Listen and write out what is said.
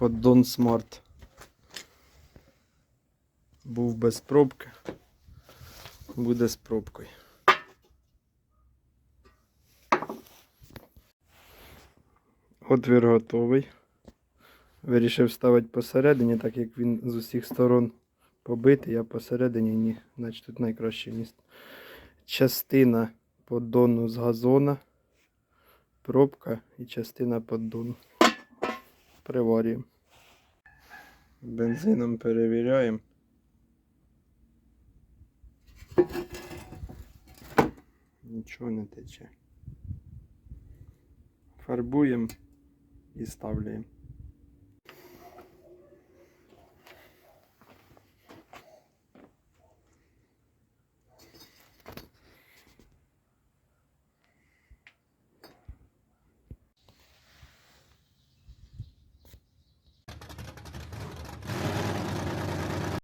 Поддон Смарт. Був без пробки. Буде з пробкою. Отвір готовий. Вирішив ставити посередині, так як він з усіх сторон побитий, а посередині ні. Значить тут найкраще місце. Частина поддону з газона, пробка і частина поддону. Приварюємо. Бензином перевіряємо. Нічого не тече. Фарбуємо і ставляємо.